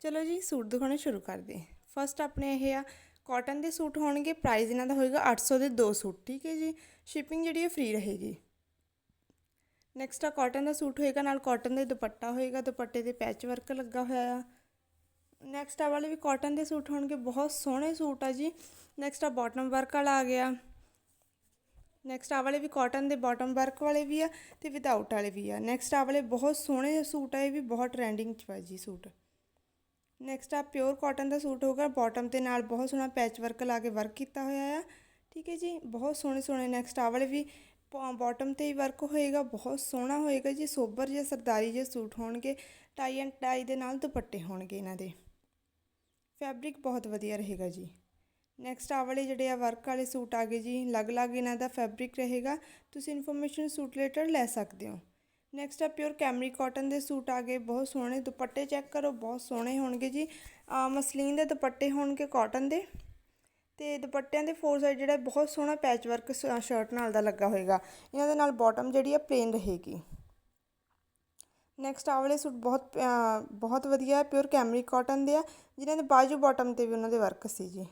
ਚਲੋ ਜੀ, ਸੂਟ ਦਿਖਾਉਣੇ ਸ਼ੁਰੂ ਕਰਦੇ ਫਸਟ ਆਪਣੇ ਇਹ ਆ ਕਾਟਨ ਦੇ ਸੂਟ ਹੋਣਗੇ ਪ੍ਰਾਈਸ ਇਹਨਾਂ ਦਾ ਹੋਏਗਾ 800 ਦੇ ਦੋ ਸੂਟ, ਠੀਕ ਹੈ ਜੀ? ਸ਼ਿਪਿੰਗ ਜਿਹੜੀ ਹੈ ਫ੍ਰੀ ਰਹੇਗੀ। ਨੈਕਸਟ ਆ ਕਾਟਨ ਦਾ ਸੂਟ ਹੋਏਗਾ, ਨਾਲ ਕਾਟਨ ਦੇ ਦੁਪੱਟਾ ਹੋਏਗਾ, ਦੁਪੱਟੇ ਤੇ ਪੈਚ ਵਰਕ ਲੱਗਾ ਹੋਇਆ ਆ। ਨੈਕਸਟ ਆ ਵਾਲੇ ਵੀ ਕਾਟਨ ਦੇ ਸੂਟ ਹੋਣਗੇ, ਬਹੁਤ ਸੋਹਣੇ ਸੂਟ ਆ ਜੀ। ਨੈਕਸਟ ਆ ਬਾਟਮ ਵਰਕ ਵਾਲਾ ਆ ਗਿਆ। ਨੈਕਸਟ ਆ ਵਾਲੇ ਵੀ ਕਾਟਨ ਦੇ ਬਾਟਮ ਵਰਕ ਵਾਲੇ ਵੀ ਆ ਤੇ ਵਿਦਆਊਟ ਵਾਲੇ ਵੀ ਆ। ਨੈਕਸਟ ਆ ਵਾਲੇ ਬਹੁਤ ਸੋਹਣੇ ਸੂਟ ਆ, ਇਹ ਵੀ ਬਹੁਤ ਟ੍ਰੈਂਡਿੰਗ 'ਚ ਵਾ ਜੀ ਸੂਟ। ਨੈਕਸਟ ਆ ਪਿਓਰ ਕਾਟਨ ਦਾ ਸੂਟ ਹੋਗਾ ਬਾਟਮ ਤੇ ਨਾਲ ਬਹੁਤ ਸੋਹਣਾ ਪੈਚ ਵਰਕ ਲਾ ਕੇ ਵਰਕ ਕੀਤਾ ਹੋਇਆ ਆ। ਠੀਕ ਹੈ ਜੀ? ਬਹੁਤ ਸੋਹਣੇ ਸੋਹਣੇ ਨੈਕਸਟ ਆ ਵਾਲੇ ਵੀ ਬਾਟਮ ਤੇ ਹੀ ਵਰਕ ਹੋਏਗਾ। ਬਹੁਤ ਸੋਹਣਾ ਹੋਏਗਾ ਜੀ। ਸੋਬਰ ਜਾਂ ਸਰਦਾਰੀ ਜੇ ਸੂਟ ਹੋਣਗੇ। ਟਾਈ ਐਂਡ ਟਾਈ ਦੇ ਨਾਲ ਦੁਪੱਟੇ ਹੋਣਗੇ ਇਹਨਾਂ ਦੇ। ਫੈਬਰਿਕ ਬਹੁਤ ਵਧੀਆ ਰਹੇਗਾ ਜੀ। ਨੈਕਸਟ ਆ ਵਾਲੇ ਜਿਹੜੇ ਆ ਵਰਕ ਵਾਲੇ ਸੂਟ ਆ ਗਏ ਜੀ। ਅਲੱਗ-ਅਲੱਗ ਇਹਨਾਂ ਦਾ ਫੈਬਰਿਕ ਰਹੇਗਾ। ਤੁਸੀਂ ਇਨਫੋਰਮੇਸ਼ਨ ਸੂਟ ਰਿਲੇਟਡ ਲੈ ਸਕਦੇ ਹੋ। ਨੈਕਸਟ ਆ ਪਿਓਰ ਕੈਮਰੀ ਕਾਟਨ ਦੇ ਸੂਟ ਆ ਗਏ। ਬਹੁਤ ਸੋਹਣੇ ਦੁਪੱਟੇ ਚੈੱਕ ਕਰੋ। ਬਹੁਤ ਸੋਹਣੇ ਹੋਣਗੇ ਜੀ। ਮਸਲੀਨ ਦੇ ਦੁਪੱਟੇ ਹੋਣਗੇ ਕਾਟਨ ਦੇ। ਤੇ ਦੁਪੱਟਿਆਂ ਦੇ ਫੋਰ ਸਾਈਡ ਜਿਹੜਾ, ਬਹੁਤ ਸੋਹਣਾ ਪੈਚ ਵਰਕ ਸ਼ਰਟ ਨਾਲ ਦਾ ਲੱਗਾ ਹੋਏਗਾ। ਇਹਨਾਂ ਦੇ ਨਾਲ ਬਾਟਮ ਜਿਹੜੀ ਆ ਪਲੇਨ ਰਹੇਗੀ। ਨੈਕਸਟ ਆ ਵਾਲੇ ਸੂਟ ਬਹੁਤ ਬਹੁਤ ਵਧੀਆ ਪਿਓਰ ਕੈਮਰੀ ਕਾਟਨ ਦੇ ਆ। ਜਿਨ੍ਹਾਂ ਦੇ ਬਾਜੂ ਬਾਟਮ ਤੇ ਵੀ ਉਹਨਾਂ ਦੇ ਵਰਕ ਸੀ ਜੀ।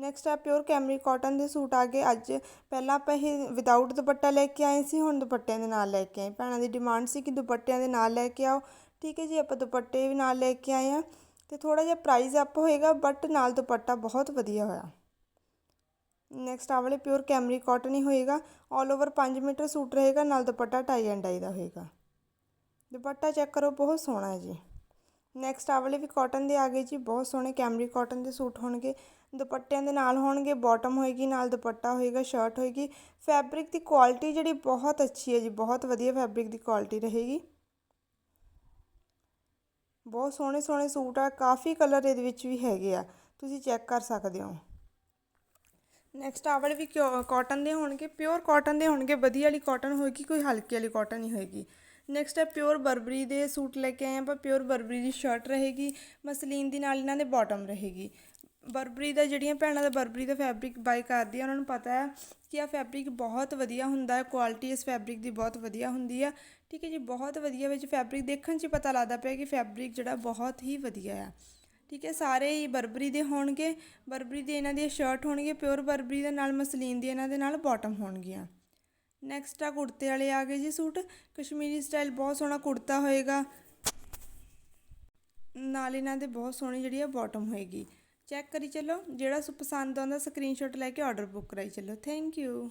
ਨੈਕਸਟ ਆ ਪਿਓਰ ਕੈਮਰੀ ਕਾਟਨ ਦੇ ਸੂਟ ਆ ਗਏ ਅੱਜ। ਪਹਿਲਾਂ ਆਪਾਂ ਇਹ ਵਿਦਆਊਟ ਦੁਪੱਟਾ ਲੈ ਕੇ ਆਏ ਸੀ, ਹੁਣ ਦੁਪੱਟਿਆਂ ਦੇ ਨਾਲ ਲੈ ਕੇ ਆਏ। ਭੈਣਾਂ ਦੀ ਡਿਮਾਂਡ ਸੀ ਕਿ ਦੁਪੱਟਿਆਂ ਦੇ ਨਾਲ ਲੈ ਕੇ ਆਓ। ਠੀਕ ਹੈ ਜੀ, ਆਪਾਂ ਦੁਪੱਟੇ ਵੀ ਨਾਲ ਲੈ ਕੇ ਆਏ ਆ। ਤੇ ਥੋੜਾ ਜਿਹਾ ਪ੍ਰਾਈਸ ਅਪ ਹੋਏਗਾ ਬਟ ਨਾਲ ਦੁਪੱਟਾ ਬਹੁਤ ਵਧੀਆ ਹੋਇਆ। ਨੈਕਸਟ ਆ ਵਾਲੇ ਪਿਓਰ ਕੈਮਰੀ ਕਾਟਨ ਹੀ ਹੋਏਗਾ। ਆਲ ਓਵਰ 5 ਮੀਟਰ ਸੂਟ ਰਹੇਗਾ, ਨਾਲ ਦੁਪੱਟਾ ਟਾਈ ਐਂਡ ਆਈ ਦਾ ਹੋਏਗਾ। ਦੁਪੱਟਾ ਚੈੱਕ ਕਰੋ, ਬਹੁਤ ਸੋਹਣਾ ਹੈ ਜੀ। ਨੈਕਸਟ ਆ ਵਾਲੇ ਵੀ ਕਾਟਨ ਦੇ ਆ ਗਏ ਜੀ, ਬਹੁਤ ਸੋਹਣੇ ਕੈਮਰੀ ਕਾਟਨ ਦੇ ਸੂਟ ਹੋਣਗੇ। ਦੁਪੱਟਿਆਂ ਦੇ ਨਾਲ ਹੋਣਗੇ ਬਾਟਮ ਹੋਏਗੀ, ਨਾਲ ਦੁਪੱਟਾ ਹੋਏਗਾ ਸ਼ਰਟ ਹੋਏਗੀ। ਫੈਬਰਿਕ ਦੀ ਕੁਆਲਿਟੀ ਜਿਹੜੀ ਬਹੁਤ ਅੱਛੀ ਹੈ ਜੀ, ਬਹੁਤ ਵਧੀਆ ਫੈਬਰਿਕ ਦੀ ਕੁਆਲਿਟੀ ਰਹੇਗੀ। ਬਹੁਤ ਸੋਹਣੇ ਸੋਹਣੇ ਸੂਟ ਆ, ਕਾਫੀ ਕਲਰ ਇਹਦੇ ਵਿੱਚ ਵੀ ਹੈਗੇ ਆ। ਤੁਸੀਂ ਚੈੱਕ ਕਰ ਸਕਦੇ ਹੋ। ਨੈਕਸਟ ਆ ਵਾਲੇ ਵੀ ਕਾਟਨ ਦੇ ਹੋਣਗੇ ਪਿਓਰ ਕਾਟਨ ਦੇ ਹੋਣਗੇ, ਵਧੀਆ ਵਾਲੀ ਕਾਟਨ ਹੋਏਗੀ, ਕੋਈ ਹਲਕੀ ਵਾਲੀ ਕਾਟਨ ਨਹੀਂ ਹੋਏਗੀ। ਨੈਕਸਟ ਹੈ ਪਿਓਰ ਬਰਬਰੀ ਦੇ ਸੂਟ ਲੈ ਕੇ ਆਏ ਆਪਾਂ ਪਿਓਰ ਬਰਬਰੀ ਦੀ ਸ਼ਰਟ ਰਹੇਗੀ, ਮਸਲੀਨ ਦੀ ਨਾਲ ਇਹਨਾਂ ਦੇ ਬਾਟਮ ਰਹੇਗੀ। ਬਰਬਰੀ ਦਾ ਜਿਹੜੀਆਂ ਭੈਣਾਂ ਦਾ ਬਰਬਰੀ ਦਾ ਫੈਬਰਿਕ ਬਾਈ ਕਰਦੀ ਆ, ਉਹਨਾਂ ਨੂੰ ਪਤਾ ਹੈ ਕਿ ਆ ਫੈਬਰਿਕ ਬਹੁਤ ਵਧੀਆ ਹੁੰਦਾ ਹੈ ਕੁਆਲਿਟੀ ਇਸ ਫੈਬਰਿਕ ਦੀ ਬਹੁਤ ਵਧੀਆ ਹੁੰਦੀ ਆ। ਠੀਕ ਹੈ ਜੀ, ਬਹੁਤ ਵਧੀਆ ਵਿੱਚ ਫੈਬਰਿਕ ਦੇਖਣ 'ਚ ਪਤਾ ਲੱਗਦਾ ਪਿਆ ਕਿ ਫੈਬਰਿਕ ਜਿਹੜਾ ਬਹੁਤ ਹੀ ਵਧੀਆ ਆ। ਠੀਕ ਹੈ, ਸਾਰੇ ਹੀ ਬਰਬਰੀ ਦੇ ਹੋਣਗੇ ਬਰਬਰੀ ਦੇ ਇਹਨਾਂ ਦੀ ਸ਼ਰਟ ਹੋਣਗੇ ਪਿਓਰ ਬਰਬਰੀ ਦੇ ਨਾਲ ਮਸਲੀਨ ਦੀ ਇਹਨਾਂ ਦੇ ਨਾਲ ਬਾਟਮ ਹੋਣਗੀਆਂ। ਨੈਕਸਟ ਆ ਕੁੜਤੇ ਵਾਲੇ ਆ ਗਏ ਜੀ ਸੂਟ। ਕਸ਼ਮੀਰੀ ਸਟਾਈਲ ਬਹੁਤ ਸੋਹਣਾ ਕੁੜਤਾ ਹੋਏਗਾ। ਨਾਲ ਇਹਨਾਂ ਦੇ ਬਹੁਤ ਸੋਹਣੀ ਜਿਹੜੀ ਆ ਬਾਟਮ ਹੋਏਗੀ। ਚੈੱਕ ਕਰੀ ਚੱਲੋ। ਜਿਹੜਾ ਪਸੰਦ ਆਉਂਦਾ ਸਕਰੀਨਸ਼ਾਟ ਲੈ ਕੇ ਆਰਡਰ ਬੁੱਕ ਕਰਾਈ ਚੱਲੋ। Thank you